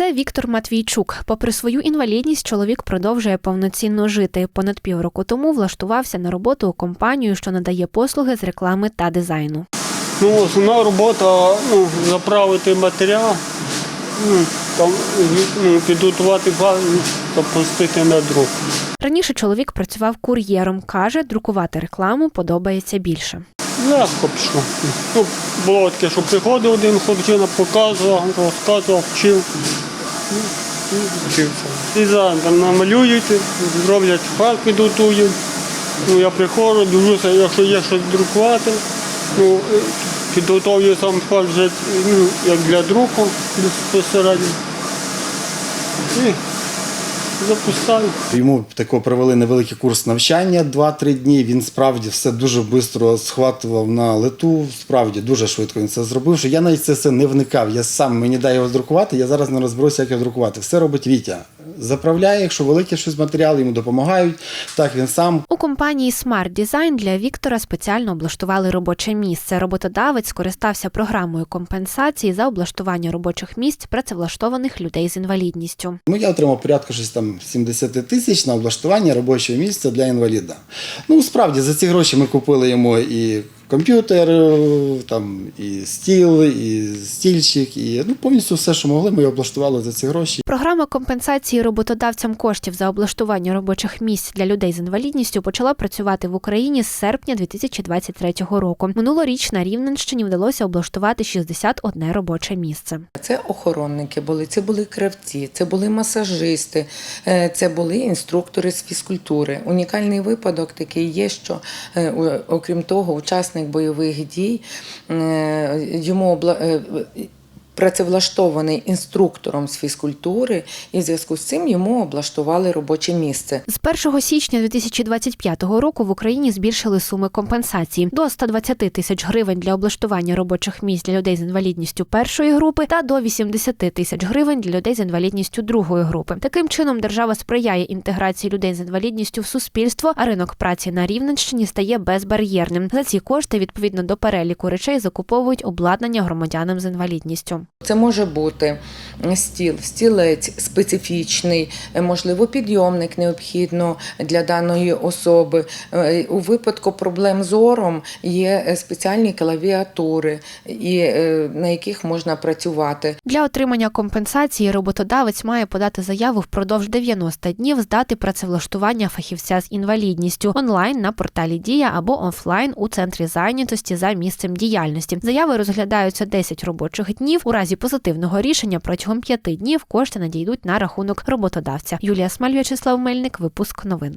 Це Віктор Матвійчук. Попри свою інвалідність, чоловік продовжує повноцінно жити. Понад півроку тому влаштувався на роботу у компанію, що надає послуги з реклами та дизайну. Ну, основна робота ну, заправити матеріал, ну, там, ну, підготувати файл та пустити на друк. Раніше чоловік працював кур'єром. каже, друкувати рекламу подобається більше. Легко пішло. Ну, було таке, що приходив один хлопчина, показував, розказував, вчив. Ну, і зараз там намалюють, зроблять файл, підготують. Ну, я приходжу, дивлюся, якщо є щось друкувати, ну, підготовлю підготовлюю сам файл вже ну, як для друку безпосередньо. Запускаю. Йому тако провели невеликий курс навчання 2-3 дні. Він справді все дуже швидко схватував на лету. Справді дуже швидко він це зробив. Що я навіть це все не вникав. Я сам мені дає його друкувати. Я зараз не розберуся, як його друкувати. Все робить Вітя. Заправляє, якщо великий щось матеріал, йому допомагають. Так він сам У компанії Smart Design для Віктора спеціально облаштували робоче місце. Роботодавець скористався програмою компенсації за облаштування робочих місць працевлаштованих людей з інвалідністю. Ну, я отримав порядку щось там 70 тисяч на облаштування робочого місця для інваліда. Ну, справді, за ці гроші ми купили йому і комп'ютер, е, там, і стіл, і стільчик, і ну, повністю все, що могли, ми облаштували за ці гроші. Програма компенсації роботодавцям коштів за облаштування робочих місць для людей з інвалідністю почала працювати в Україні з серпня 2023 року. Минулоріч на Рівненщині вдалося облаштувати 61 робоче місце. Це охоронники були, це були кравці, це були масажисти, е, це були інструктори з фізкультури. Унікальний випадок такий є, що е, окрім того, учасник бойових дій. Е, йому обла... е, працевлаштований інструктором з фізкультури, і в зв'язку з цим йому облаштували робоче місце. З 1 січня 2025 року в Україні збільшили суми компенсації до 120 тисяч гривень для облаштування робочих місць для людей з інвалідністю першої групи та до 80 тисяч гривень для людей з інвалідністю другої групи. Таким чином держава сприяє інтеграції людей з інвалідністю в суспільство, а ринок праці на Рівненщині стає безбар'єрним. За ці кошти відповідно до переліку речей закуповують обладнання громадянам з інвалідністю. Це може бути стіл, стілець специфічний, е, можливо, підйомник необхідно для даної особи. Е, У випадку проблем з зором є е, спеціальні клавіатури, і, на яких можна працювати. Для отримання компенсації роботодавець має подати заяву впродовж 90 днів з дати працевлаштування фахівця з інвалідністю онлайн на порталі Дія або офлайн у центрі зайнятості за місцем діяльності. Заяви розглядаються 10 робочих днів. У разі позитивного рішення протягом п'яти днів кошти надійдуть на рахунок роботодавця. Юлія Смаль, В'ячеслав Мельник, випуск новин.